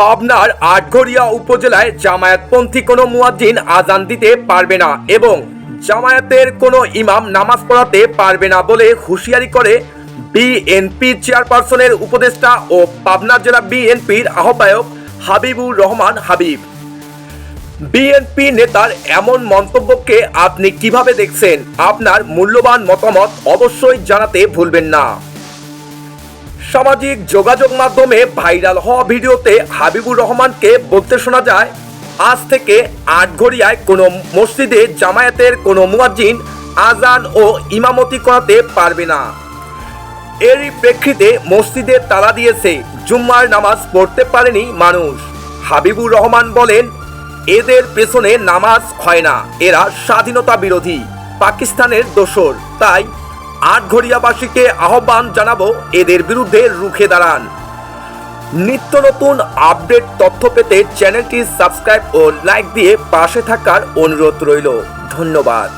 পাবনার আটঘরিয়া উপজেলায় জামায়াতপন্থী কোনো মুয়াজ্জিন আজান দিতে পারবে না এবং জামায়াতের কোনো ইমাম নামাজ পড়াতে পারবে না বলে হুঁশিয়ারি করে বিএনপি চেয়ারপারসনের উপদেষ্টা ও পাবনা জেলা বিএনপির আহ্বায়ক হাবিবুর রহমান হাবিব। বিএনপি নেতার এমন মন্তব্যকে আপনি কীভাবে দেখছেন? আপনার মূল্যবান মতামত অবশ্যই জানাতে ভুলবেন না। সামাজিক যোগাযোগ মাধ্যমে ভাইরাল হওয়া ভিডিওতে হাবিবুর রহমানকে বলতে শোনা যায়, আজ থেকে আটঘরিয়ায় কোনো মসজিদে জামায়াতের কোনো মুয়াজ্জিন আজান ও ইমামতি করাতে পারবে না। এরই প্রেক্ষিতে মসজিদে তালা দিয়েছে, জুম্মার নামাজ পড়তে পারেনি মানুষ। হাবিবুর রহমান বলেন, এদের পেছনে নামাজ হয় না, এরা স্বাধীনতা বিরোধী, পাকিস্তানের দোসর তাই আটঘরিয়াবাসীকে আহ্বান জানাব এদের বিরুদ্ধে রুখে দাঁড়ান। নিত্য নতুন আপডেট তথ্য পেতে চ্যানেলটি সাবস্ক্রাইব ও লাইক দিয়ে পাশে থাকার অনুরোধ রইল। ধন্যবাদ।